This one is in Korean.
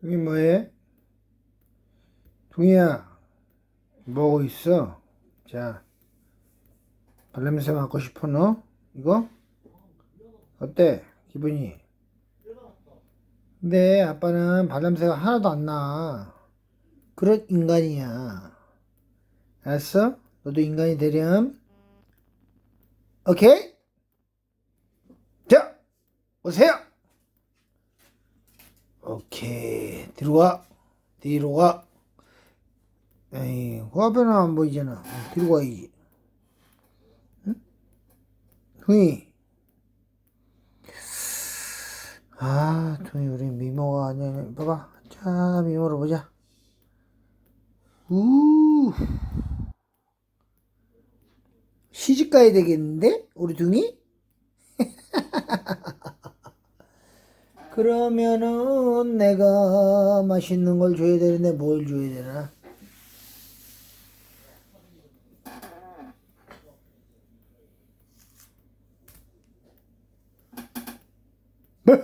둥이 뭐해? 둥이야, 뭐하고 있어? 자, 발냄새 맡고 싶어, 너? 이거? 어때? 기분이? 근데 아빠는 발냄새가 하나도 안 나. 그런 인간이야. 알았어? 너도 인간이 되렴. 오케이? 자, 오세요! 오케이. 뒤로 가. 뒤로 가. 에이, 그 앞에는 안 보이잖아. 어, 뒤로 가야지. 응? 흥이. 아, 동이 우리 미모가 아니야. 봐봐. 자, 미모로 보자. 우. 시집 가야 되겠는데? 우리 둥이? 그러면은 내가 맛있는 걸 줘야 되는데 뭘 줘야 되나? 뭐?